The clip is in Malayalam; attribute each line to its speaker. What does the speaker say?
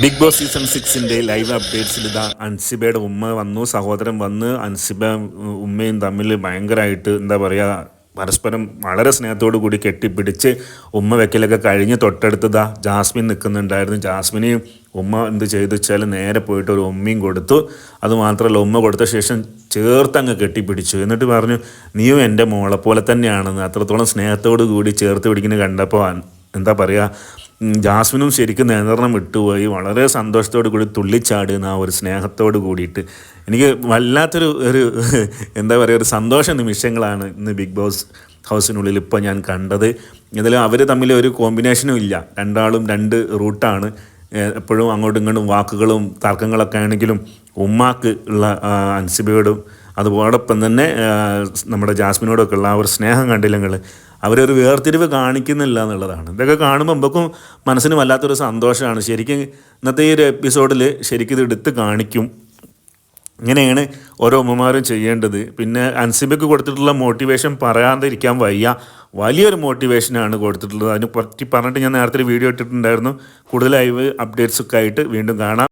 Speaker 1: ബിഗ് ബോസ് സീസൺ സിക്സിന്റെ ലൈവ് അപ്ഡേറ്റ്സിൽ ഇതാ അൻസിബയുടെ ഉമ്മ വന്നു സഹോദരൻ വന്ന് അൻസിബ ഉമ്മയും തമ്മിൽ ഭയങ്കരമായിട്ട് എന്താ പറയുക പരസ്പരം വളരെ സ്നേഹത്തോടു കൂടി കെട്ടിപ്പിടിച്ച് ഉമ്മ വെക്കലൊക്കെ കഴിഞ്ഞ് തൊട്ടടുത്തതാ ജാസ്മിൻ നിൽക്കുന്നുണ്ടായിരുന്നു ജാസ്മിനെയും ഉമ്മ എന്ത് ചെയ്തു വെച്ചാൽ നേരെ പോയിട്ട് ഒരു ഉമ്മയും കൊടുത്തു. അതുമാത്രമല്ല ഉമ്മ കൊടുത്ത ശേഷം ചേർത്ത് അങ്ങ് കെട്ടിപ്പിടിച്ചു. എന്നിട്ട് പറഞ്ഞു നീയും എന്റെ മോളെ പോലെ തന്നെയാണെന്ന്. അത്രത്തോളം സ്നേഹത്തോടു കൂടി ചേർത്ത് പിടിക്കുന്നത് കണ്ടപ്പോൾ എന്താ പറയുക ജാസ്മിനും ശരിക്കും നിയന്ത്രണം വിട്ടുപോയി. വളരെ സന്തോഷത്തോടു കൂടി തുള്ളിച്ചാടുന്ന ആ ഒരു സ്നേഹത്തോട് കൂടിയിട്ട് എനിക്ക് വല്ലാത്തൊരു ഒരു എന്താ പറയുക ഒരു സന്തോഷ നിമിഷങ്ങളാണ് ഇന്ന് ബിഗ് ബോസ് ഹൗസിനുള്ളിൽ ഇപ്പോൾ ഞാൻ കണ്ടത്. ഇതിൽ അവർ തമ്മിൽ ഒരു കോമ്പിനേഷനും ഇല്ല. രണ്ടാളും രണ്ട് റൂട്ടാണ്. എപ്പോഴും അങ്ങോട്ടും ഇങ്ങോട്ടും വാക്കുകളും തർക്കങ്ങളൊക്കെ ആണെങ്കിലും ഉമ്മാക്ക് ഉള്ള അൻസിബയോടും അതുപോടൊപ്പം തന്നെ നമ്മുടെ ജാസ്മിനോടൊക്കെ ഉള്ള ആ ഒരു സ്നേഹം കണ്ടില്ലെങ്കിൽ അവരൊരു വേർതിരിവ് കാണിക്കുന്നില്ല എന്നുള്ളതാണ്. ഇതൊക്കെ കാണുമ്പോൾ നമുക്കും മനസ്സിന് വല്ലാത്തൊരു സന്തോഷമാണ്. ശരിക്കും ഇന്നത്തെ ഈ ഒരു എപ്പിസോഡിൽ ശരിക്കും ഇത് എടുത്ത് കാണിക്കും. ഇങ്ങനെയാണ് ഓരോ ഉമ്മമാരും ചെയ്യേണ്ടത്. പിന്നെ അൻസിബയ്ക്ക് കൊടുത്തിട്ടുള്ള മോട്ടിവേഷൻ പറയാതിരിക്കാൻ വയ്യ. വലിയൊരു മോട്ടിവേഷനാണ് കൊടുത്തിട്ടുള്ളത്. അതിനെ പറ്റി പറഞ്ഞിട്ട് ഞാൻ നേരത്തെ വീഡിയോ ഇട്ടിട്ടുണ്ടായിരുന്നു. കൂടുതൽ ലൈവ് അപ്ഡേറ്റ്സ് ഒക്കെ ആയിട്ട് വീണ്ടും കാണാം.